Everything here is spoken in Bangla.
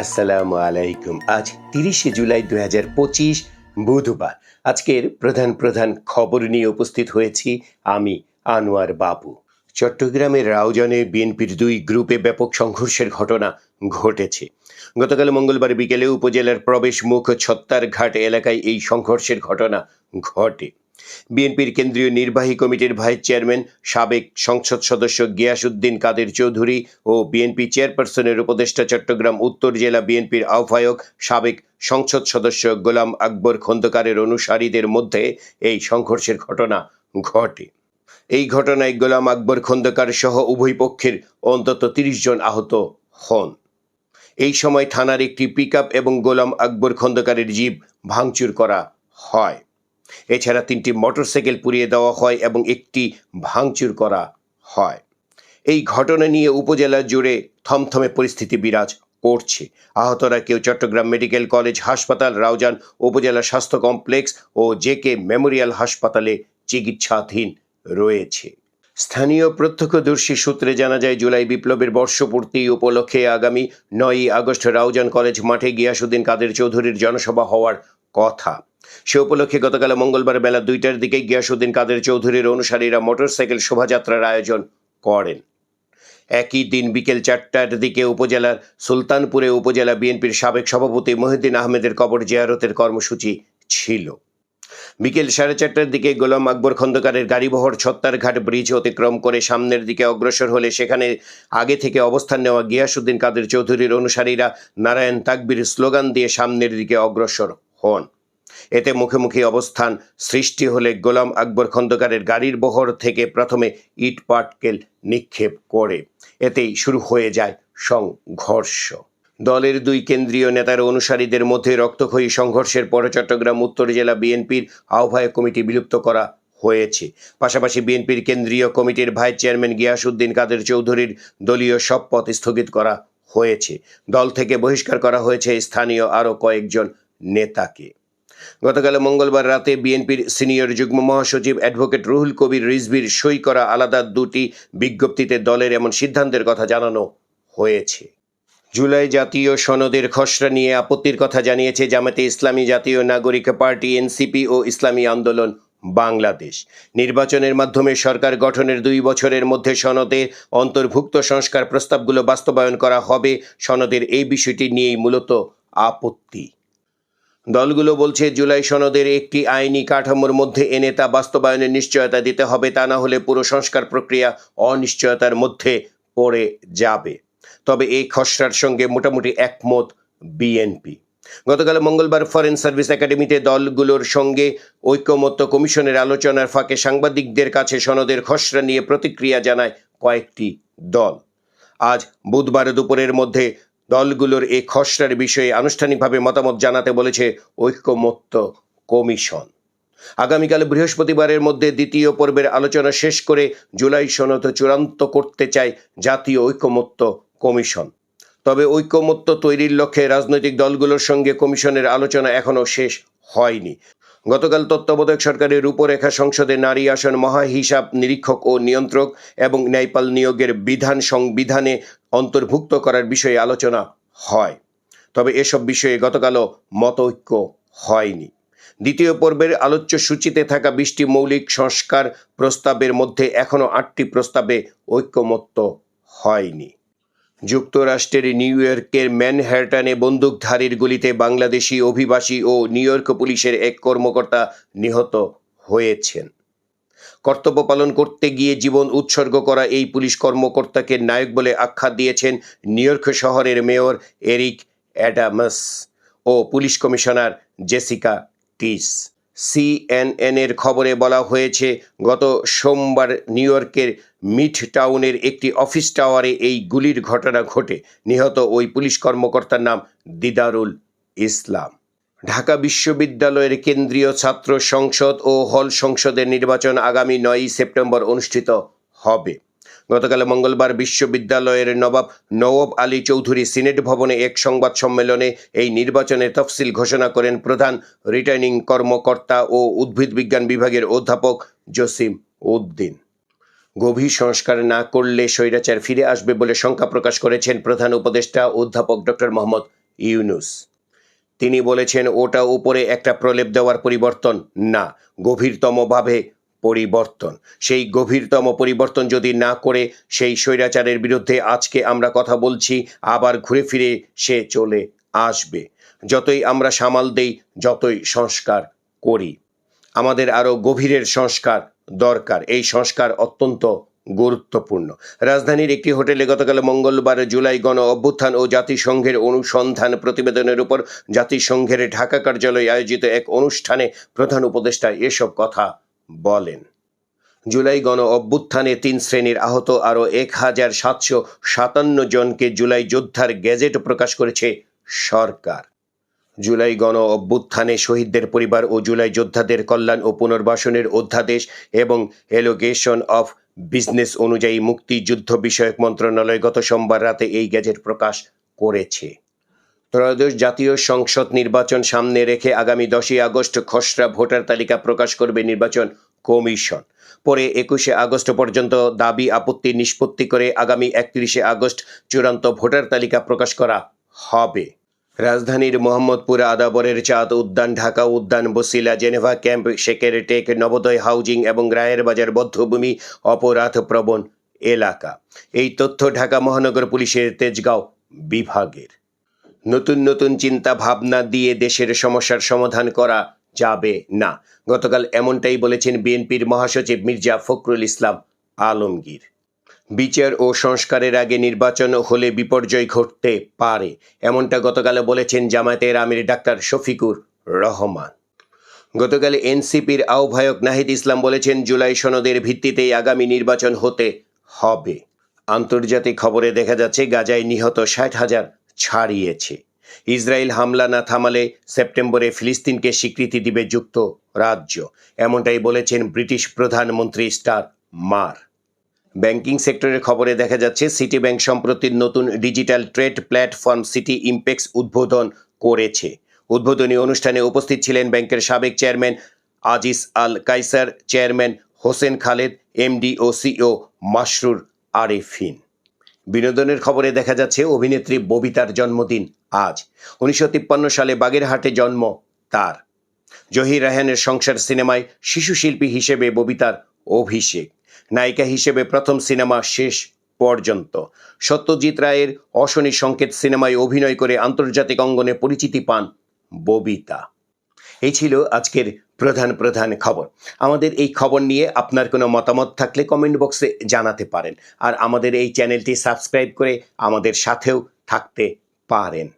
আসসালামু আলাইকুম। আজ তিরিশে জুলাই দু হাজার পঁচিশ, বুধবার। আজকের প্রধান প্রধান খবর নিয়ে উপস্থিত হয়েছি আমি, আনোয়ার বাবু। চট্টগ্রামের রাউজানে বিএনপির দুই গ্রুপে ব্যাপক সংঘর্ষের ঘটনা ঘটেছে। গতকাল মঙ্গলবার বিকেলে উপজেলার প্রবেশ মুখ ছত্তারঘাট এলাকায় এই সংঘর্ষের ঘটনা ঘটে। বিএনপির কেন্দ্রীয় নির্বাহী কমিটির ভাইস চেয়ারম্যান, সাবেক সংসদ সদস্য গিয়াসউদ্দিন কাদের চৌধুরী ও বিএনপি চেয়ারপারসনের উপদেষ্টা চট্টগ্রাম উত্তর জেলা বিএনপির আহ্বায়ক, সাবেক সংসদ সদস্য গোলাম আকবর খন্দকারের অনুসারীদের মধ্যে এই সংঘর্ষের ঘটনা ঘটে। এই ঘটনায় গোলাম আকবর খন্দকার সহ উভয় পক্ষের অন্তত তিরিশ জন আহত হন। এই সময় থানার একটি পিকআপ এবং গোলাম আকবর খন্দকারের জীব ভাঙচুর করা হয়। এছাড়া তিনটি মোটরসাইকেল পুড়িয়ে দেওয়া হয় এবং একটি ভাঙচুর করা হয়। এই ঘটনা নিয়ে উপজেলা জুড়ে থমথমে পরিস্থিতি বিরাজ করছে। আহতরা কেউ চট্টগ্রাম মেডিকেল কলেজ হাসপাতাল, রাউজান উপজেলা স্বাস্থ্য কমপ্লেক্স ও জেকে মেমোরিয়াল হাসপাতালে চিকিৎসাধীন রয়েছে। স্থানীয় প্রত্যক্ষদর্শী সূত্রে জানা যায়, জুলাই বিপ্লবের বর্ষপূর্তি উপলক্ষে আগামী নয়ই আগস্ট রাউজান কলেজ মাঠে গিয়াসুদ্দিন কাদের চৌধুরীর জনসভা হওয়ার কথা। সে উপলক্ষে গতকাল মঙ্গলবার বেলা দুইটার দিকে গিয়াসুদ্দিন কাদের চৌধুরীর অনুসারীরা মোটরসাইকেল শোভাযাত্রার আয়োজন করেন। একই দিন বিকেল চারটার দিকে উপজেলার সুলতানপুরে উপজেলা বিএনপির সাবেক সভাপতি মহিউদ্দিন আহমেদের কবর জিয়ারতের কর্মসূচি ছিল। বিকেল সাড়ে চারটার দিকে গোলাম আকবর খন্দকারের গাড়িবহর ছত্তারঘাট ব্রিজ অতিক্রম করে সামনের দিকে অগ্রসর হলে সেখানে আগে থেকে অবস্থান নেওয়া গিয়াসুদ্দিন কাদের চৌধুরীর অনুসারীরা নারায়ণ তাকবির স্লোগান দিয়ে সামনের দিকে অগ্রসর হন। এতে মুখোমুখি অবস্থান সৃষ্টি হলে গোলাম আকবর খন্দকারের গাড়ির বহর থেকে প্রথমে ইট পাটকেল নিক্ষেপ করে। এতেই শুরু হয়ে যায় সংঘর্ষ। দলের দুই কেন্দ্রীয় নেতার অনুসারীদের মধ্যে রক্তক্ষয়ী সংঘর্ষের পরে চট্টগ্রাম, উত্তর জেলা বিএনপির আহ্বায়ক কমিটি বিলুপ্ত করা হয়েছে। পাশাপাশি বিএনপির কেন্দ্রীয় কমিটির ভাইস চেয়ারম্যান গিয়াসউদ্দিন কাদের চৌধুরীর দলীয় সব পথ স্থগিত করা হয়েছে। দল থেকে বহিষ্কার করা হয়েছে স্থানীয় আরও কয়েকজন নেতাকে। গতকাল মঙ্গলবার রাতে বিএনপির সিনিয়র যুগ্ম মহাসচিব অ্যাডভোকেট রুহুল কবির রিজভির সই করা আলাদা দুটি বিজ্ঞপ্তিতে দলের এমন সিদ্ধান্তের কথা জানানো হয়েছে। জুলাই জাতীয় সনদের খসড়া নিয়ে আপত্তির কথা জানিয়েছে জামাতে ইসলামী জাতীয় নাগরিক পার্টি, এনসিপি ও ইসলামী আন্দোলন বাংলাদেশ। নির্বাচনের মাধ্যমে সরকার গঠনের দুই বছরের মধ্যে সনদে অন্তর্ভুক্ত সংস্কার প্রস্তাবগুলো বাস্তবায়ন করা হবে। সনদের এই বিষয়টি নিয়েই মূলত আপত্তি। দলগুলো বলছে, জুলাই সনদের একটি আইনি কাঠামোর মধ্যে এনে তা বাস্তবায়নের নিশ্চয়তা দিতে হবে, তা না হলে পুরো সংস্কার প্রক্রিয়া অনিশ্চয়তার মধ্যে পড়ে যাবে। তবে এই খসড়ার সঙ্গে মোটামুটি একমত বিএনপি। গতকাল মঙ্গলবার ফরেন সার্ভিস একাডেমিতে দলগুলোর সঙ্গে ঐক্যমত্য কমিশনের আলোচনার ফাঁকে সাংবাদিকদের কাছে সনদের খসড়া নিয়ে প্রতিক্রিয়া জানায় কয়েকটি দল। আজ বুধবার দুপুরের মধ্যে দলগুলোর এই খসড়ার বিষয়ে আনুষ্ঠানিকভাবে মতামত জানাতে বলেছে ঐক্যমত্য কমিশন। আগামীকাল বৃহস্পতিবারের মধ্যে দ্বিতীয় পর্বের আলোচনা শেষ করে জুলাই সনদ চূড়ান্ত করতে চায় জাতীয় ঐক্যমত্য কমিশন। তবে ঐক্যমত্য তৈরির লক্ষ্যে রাজনৈতিক দলগুলোর সঙ্গে কমিশনের আলোচনা এখনও শেষ হয়নি। গতকাল তত্ত্বাবধায়ক সরকারের রূপরেখা সংসদে নারী আসন মহা হিসাব নিরীক্ষক ও নিয়ন্ত্রক এবং ন্যায়পাল নিয়োগের বিধান সংবিধানে অন্তর্ভুক্ত করার বিষয়ে আলোচনা হয়। তবে এসব বিষয়ে গতকালও মতৈক্য হয়নি। দ্বিতীয় পর্বের আলোচ্য সূচিতে থাকা বিশটি মৌলিক সংস্কার প্রস্তাবের মধ্যে এখনও আটটি প্রস্তাবে ঐক্যমত্য হয়নি। যুক্তরাষ্ট্রের নিউ ইয়র্কের ম্যানহ্যাটনে বন্দুকধারীর গুলিতে বাংলাদেশি অভিবাসী ও নিউ ইয়র্ক পুলিশের এক কর্মকর্তা নিহত হয়েছেন। কর্তব্য পালন করতে গিয়ে জীবন উৎসর্গ করা এই পুলিশ কর্মকর্তাকে নায়ক বলে আখ্যা দিয়েছেন নিউ ইয়র্ক শহরের মেয়র এরিক অ্যাডামস ও police commissioner Jessica Tisch. CNN এর খবরে বলা হয়েছে, গত সোমবার নিউ ইয়র্কের মিড টাউনের একটি অফিস টাওয়ারে এই গুলির ঘটনা ঘটে। নিহত ওই পুলিশ কর্মকর্তার নাম দিদারুল ইসলাম। ঢাকা বিশ্ববিদ্যালয়ের কেন্দ্রীয় ছাত্র সংসদ ও হল সংসদের নির্বাচন আগামী নয়ই সেপ্টেম্বর অনুষ্ঠিত হবে। গতকাল মঙ্গলবার বিশ্ববিদ্যালয়ের নবাব নওয়াব আলী চৌধুরী সিনেট ভবনে এক সংবাদ সম্মেলনে এই নির্বাচনের তফসিল ঘোষণা করেন প্রধান রিটার্নিং কর্মকর্তা ও উদ্ভিদ বিজ্ঞান বিভাগের অধ্যাপক জসিম উদ্দিন। গভীর সংস্কার না করলে স্বৈরাচার ফিরে আসবে বলে শঙ্কা প্রকাশ করেছেন প্রধান উপদেষ্টা অধ্যাপক ডক্টর মোহাম্মদ ইউনুস। তিনি বলেছেন, ওটা উপরে একটা প্রলেপ দেওয়ার পরিবর্তন না গভীরতমভাবে পরিবর্তন। সেই গভীরতম পরিবর্তন যদি না করে সেই স্বৈরাচারের বিরুদ্ধে আজকে আমরা কথা বলছি, আবার ঘুরে ফিরে সে চলে আসবে। যতই আমরা সামাল দেই, যতই সংস্কার করি। আমাদের আরও গভীরের সংস্কার দরকার। এই সংস্কার অত্যন্ত গুরুত্বপূর্ণ। রাজধানীর একটি হোটেলে গতকাল মঙ্গলবার জুলাই গণ অভ্যুত্থান ও জাতিসংঘের অনুসন্ধান প্রতিবেদনের উপর জাতিসংঘের ঢাকা কার্যালয়ে আয়োজিত এক অনুষ্ঠানে প্রধান উপদেষ্টা এসব কথা বলেন। জুলাই গণ অভ্যুত্থানে তিন শ্রেণির আহত আরও এক হাজার সাতশো সাতান্ন জনকে জুলাই যোদ্ধার গেজেট প্রকাশ করেছে সরকার। জুলাই গণ অভ্যুত্থানে শহীদদের পরিবার ও জুলাই যোদ্ধাদের কল্যাণ ও পুনর্বাসনের অধ্যাদেশ এবং এলোগেশন অফ বিজনেস অনুযায়ী মুক্তিযুদ্ধ বিষয়ক মন্ত্রণালয় গত সোমবার রাতে এই গেজেট প্রকাশ করেছে। ত্রয়োদশ জাতীয় সংসদ নির্বাচন সামনে রেখে আগামী দশই আগস্ট খসড়া ভোটার তালিকা প্রকাশ করবে নির্বাচন কমিশন। পরে একুশে আগস্ট পর্যন্ত দাবি আপত্তি নিষ্পত্তি করে আগামী একত্রিশে আগস্ট চূড়ান্ত ভোটার তালিকা প্রকাশ করা হবে। রাজধানীর Mohammadpur আদাবরের Chand Udyan, Dhaka Udyan, Basila, Geneva camp Shekertek, Nabodoy housing এবং রায়ের বাজার বদ্ধভূমি অপরাধ প্রবণ এলাকা। এই তথ্য ঢাকা মহানগর পুলিশের তেজগাঁও বিভাগের। নতুন নতুন চিন্তা ভাবনা দিয়ে দেশের সমস্যার সমাধান করা যাবে না। গতকাল এমনটাই বলেছেন বিএনপির মহাসচিব মির্জা ফখরুল ইসলাম আলমগীর। বিচার ও সংস্কারের আগে নির্বাচন হলে বিপর্যয় ঘটতে পারে, এমনটা গতকাল বলেছেন জামায়াতের আমির ডাক্তার শফিকুর রহমান। গতকাল এনসিপির আহ্বায়ক নাহিদ ইসলাম বলেছেন, জুলাই সনদের ভিত্তিতেই আগামী নির্বাচন হতে হবে। আন্তর্জাতিক খবরে দেখা যাচ্ছে, গাজায় নিহত ষাট হাজার ছাড়িয়েছে। ইসরায়েল হামলা না থামালে সেপ্টেম্বরে ফিলিস্তিনকে স্বীকৃতি দিবে যুক্ত রাজ্য এমনটাই বলেছেন ব্রিটিশ প্রধানমন্ত্রী স্টার মার ব্যাংকিং সেক্টরের খবরে দেখা যাচ্ছে সিটি ব্যাংক সম্প্রতি নতুন digital trade platform City Impex উদ্বোধন করেছে। উদ্বোধনী অনুষ্ঠানে উপস্থিত ছিলেন ব্যাংকের সাবেক chairman Aziz Al Kaiser chairman Hossain Khaled, MD ও সিও মাসরুর আরেফিন। বিনোদনের খবরে দেখা যাচ্ছে, অভিনেত্রী ববিতার জন্মদিন আজ। উনিশশো তিপ্পান্ন সালে বাগেরহাটে জন্ম তার। জহির রায়হানের সংসার সিনেমায় শিশু শিল্পী হিসেবে ববিতার অভিষেক। নায়িকা হিসেবে প্রথম সিনেমা শেষ পর্যন্ত। সত্যজিৎ রায়ের অশনি সংকেত সিনেমায় অভিনয় করে আন্তর্জাতিক অঙ্গনে পরিচিতি পান ববিতা। এই ছিল আজকের প্রধান প্রধান খবর। আমাদের এই খবর নিয়ে আপনার কোনো মতামত থাকলে কমেন্ট বক্সে জানাতে পারেন। আর আমাদের এই চ্যানেলটি সাবস্ক্রাইব করে আমাদের সাথেও থাকতে পারেন।